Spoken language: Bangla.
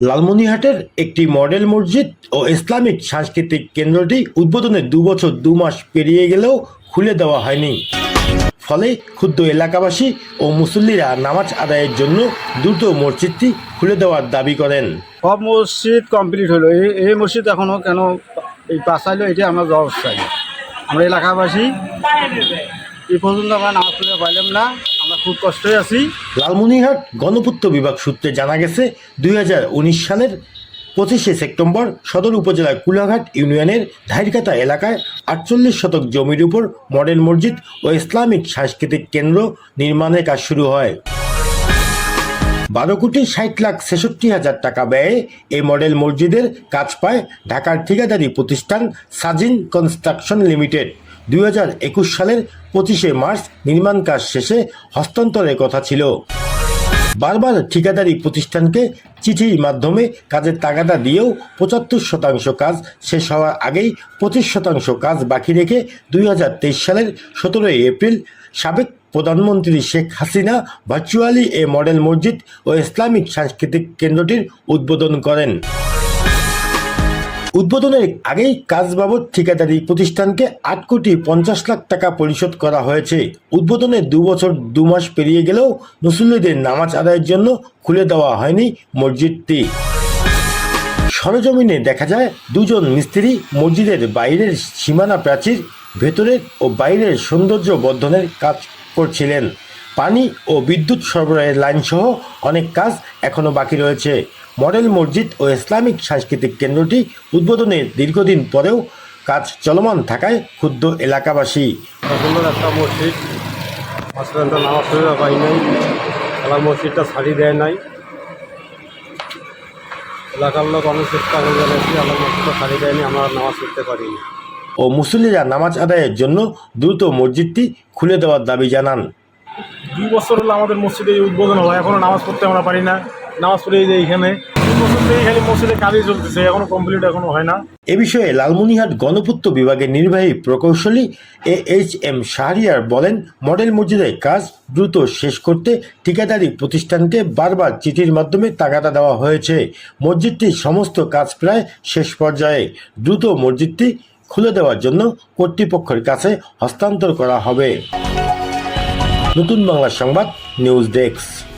লালমনিরহাটের একটি মডেল মসজিদ ও ইসলামিক সাংস্কৃতিক কেন্দ্রটি উদ্বোধনের দু বছর, দু মাস পেরিয়ে গেলেও খুলে দেওয়া হয়নি। ফলে ক্ষুদ্র এলাকাবাসী ও মুসল্লিরা নামাজ আদায়ের জন্য দ্রুত মসজিদটি খুলে দেওয়ার দাবি করেন। সব মসজিদ কমপ্লিট হলো। এই মসজিদ এখনও কেন এই পাশাইলো এটা আমরা জবাব চাই। আমরা এলাকাবাসী, এই পর্যন্ত আমরা নামাজ পড়তে পারলাম না। আমরা খুব কষ্টে আছি। লালমনিরহাট গণপূর্ত বিভাগ সূত্রে জানা গেছে, দুই হাজার উনিশ সালের পঁচিশে সেপ্টেম্বর সদর উপজেলার কুলাঘাট ইউনিয়নের ধাইরকাতা এলাকায় আটচল্লিশ শতক জমির উপর মডেল মসজিদ ও ইসলামিক সাংস্কৃতিক কেন্দ্র নির্মাণের কাজ শুরু হয়। বারো কোটি ষাট লাখ ছেষট্টি হাজার টাকা ব্যয়ে এই মডেল মসজিদের কাজ পায় ঢাকার ঠিকাদারি প্রতিষ্ঠান সাজিন কনস্ট্রাকশন লিমিটেড। দুই হাজার একুশ সালের পঁচিশে মার্চ নির্মাণ কাজ শেষে হস্তান্তরের কথা ছিল। বারবার ঠিকাদারি প্রতিষ্ঠানকে চিঠির মাধ্যমে কাজের তাগাদা দিয়েও পঁচাত্তর শতাংশ কাজ শেষ হওয়ার আগেই পঁচিশ শতাংশ কাজ বাকি রেখে দুই হাজার তেইশ সালের সতেরোই এপ্রিল সাবেক প্রধানমন্ত্রী শেখ হাসিনা ভার্চুয়ালি এ মডেল মসজিদ ও ইসলামিক সাংস্কৃতিক কেন্দ্রটির উদ্বোধন করেন। উদ্বোধনের আগেই কাজ বাবদ ঠিকাদারি প্রতিষ্ঠানকে আট কোটি পঞ্চাশ লাখ টাকা পরিশোধ করা হয়েছে। উদ্বোধনের দু বছর, দু মাস পেরিয়ে গেলেও মুসল্লিদের নামাজ আদায়ের জন্য খুলে দেওয়া হয়নি মসজিদটি। সরজমিনে দেখা যায়, দুজন মিস্ত্রি মসজিদের বাইরের সীমানা প্রাচীর, ভেতরের ও বাইরের সৌন্দর্য বর্ধনের কাজ করছিলেন। পানি ও বিদ্যুৎ সরবরাহের লাইন সহ অনেক কাজ এখনও বাকি রয়েছে। মডেল মসজিদ ও ইসলামিক সাংস্কৃতিক কেন্দ্রটি উদ্বোধনের দীর্ঘদিন পরেও কাজ চলমান থাকায় ক্ষুদ্র এলাকাবাসী। সুন্দর একটা মসজিদ। মাসলাম নামাজ পড়তে পাই নাই। এলাকার মসজিদটা ছাড়ি দেয় নাই। এলাকার লোক অনেক চেষ্টা করে জানাচ্ছি আল্লাহ মসজিদটা ছাড়ি দেয়নি। আমরা নামাজ পড়তে পারিনি। ও মুসল্লিরা নামাজ আদায়ের জন্য দ্রুত মসজিদটি খুলে দেওয়ার দাবি জানান। দুই বছর হলো আমাদের মসজিদে উদ্বোধন হয়, এখনও নামাজ পড়তে আমরা পারি না। নামাজ পড়ে যে খালি মসজিদে কাজই চলতেছে, এখনও কমপ্লিট এখনও হয় না। এ বিষয়ে লালমনিরহাট গণপূর্ত বিভাগের নির্বাহী প্রকৌশলী এ এইচ এম শাহরিয়ার বলেন, মডেল মসজিদের কাজ দ্রুত শেষ করতে ঠিকাদারি প্রতিষ্ঠানকে বারবার চিঠির মাধ্যমে তাগাদা দেওয়া হয়েছে। মসজিদটির সমস্ত কাজ প্রায় শেষ পর্যায়ে। দ্রুত মসজিদটি খুলে দেওয়ার জন্য কর্তৃপক্ষের কাছে হস্তান্তর করা হবে। নতুন বাংলা সংবাদ নিউজ ডেস্ক